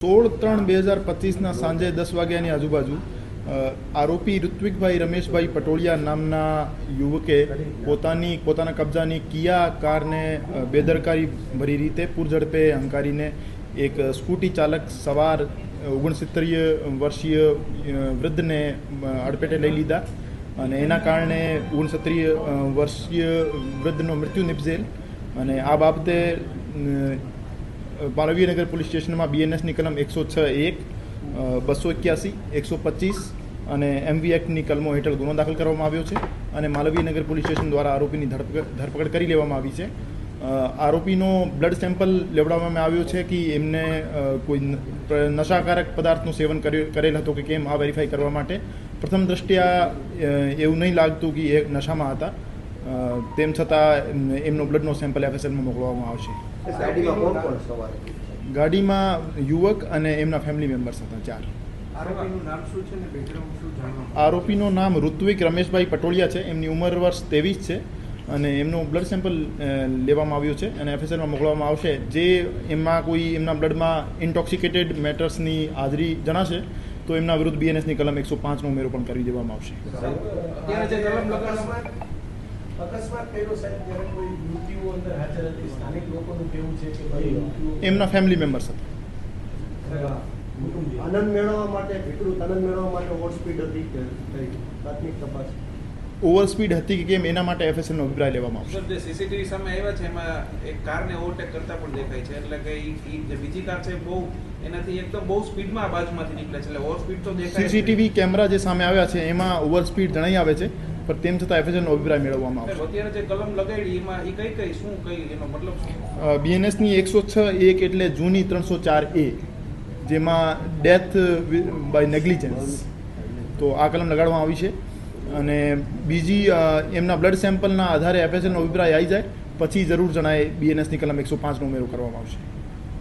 સોળ ત્રણ બે હજાર પચીસના સાંજે દસ વાગ્યાની આજુબાજુ આરોપી ઋત્વિકભાઈ રમેશભાઈ પટોળિયા નામના યુવકે પોતાની, પોતાના કબજાની કિયા કારને બેદરકારી ભરી રીતે પૂરઝડપે હંકારીને એક સ્કૂટી ચાલક સવાર ઓગણસિત્તેરીય વર્ષીય વૃદ્ધને અડપેટે લઈ લીધા અને એના કારણે ઓગણસત્તરીય વર્ષીય વૃદ્ધનો મૃત્યુ નિપજેલ. અને આ બાબતે અ, માલવીયનગર પોલીસ સ્ટેશનમાં બીએનએસની કલમ એકસો છ એક બસો એક્યાસી એકસો પચીસ અને એમવી એક્ટની કલમો હેઠળ ગુનો દાખલ કરવામાં આવ્યો છે અને માલવીયનગર પોલીસ સ્ટેશન દ્વારા આરોપીની ધરપકડ કરી લેવામાં આવી છે. આરોપીનો બ્લડ સેમ્પલ લેવડાવવામાં આવ્યો છે કે એમને કોઈ નશાકારક પદાર્થનું સેવન કરેલ હતો કે કેમ આ વેરીફાઈ કરવા માટે. પ્રથમ દ્રષ્ટિયા એવું નહીં લાગતું કે એ નશામાં હતા. તેમ છતાં એમનો બ્લડનો સેમ્પલ એફએસએલમાં મોકલવામાં આવશે. ગાડીમાં યુવક અને એમના ફેમિલી મેમ્બર્સ હતા ચાર. આરોપીનું નામ શું છે ને બેકગ્રાઉન્ડ શું જાણવા આરોપીનું નામ ઋત્વિક રમેશભાઈ પટોળિયા છે. એમની ઉંમર વર્ષ ત્રેવીસ છે અને એમનું બ્લડ સેમ્પલ લેવામાં આવ્યું છે અને એફએસએલમાં મોકલવામાં આવશે. જે એમાં કોઈ એમના બ્લડમાં ઇન્ટોક્સિકેટેડ મેટર્સની હાજરી જણાશે તો એમના વિરુદ્ધ બીએનએસની કલમ એકસો પાંચનો ઉમેરો પણ કરી દેવામાં આવશે. એમના ફેમિલી મેમ્બર્સ હતા. આનંદ મેળવવા માટે વિકૃત આનંદ મેળવવા માટે ઓવર સ્પીડ હતી કે કઈ? પ્રાથમિક તપાસ. ઓવર સ્પીડ હતી કે કેમ? એના માટે એફએસએલનો અભિપ્રાય લેવામાં આવશે. જે સીસીટીવી સામે આવ્યા છે એમાં એક કારને ઓવરટેક કરતા પણ દેખાય છે. એટલે કે ઈ જે બીજી કાર છે બહુ એનાથી એકદમ બહુ સ્પીડમાં બાજુમાંથી નીકળે છે. એટલે ઓવર સ્પીડ તો દેખાય સીસીટીવી કેમેરા જે સામે આવ્યા છે એમાં ઓવર સ્પીડ જણાઈ આવે છે. પણ તેમ છતાં એફએસએલનો અભિપ્રાય મેળવવામાં આવશે. અત્યારે જે કલમ લગાડી એમાં ઈ કઈ કઈ શું કઈ એનો મતલબ શું? બીએનએસની એકસો છ એક એટલે જૂની ત્રણસો ચાર એ જેમાં ડેથ બાય નેગ્લિજન્સ તો આ કલમ લગાડવામાં આવી છે. અને બીજી એમના બ્લડ સેમ્પલના આધારે એફએસએલનો અભિપ્રાય આવી જાય. પછી જરૂર જણાય બીએનએસની કલમ એકસો પાંચનો ઉમેરો કરવામાં આવશે.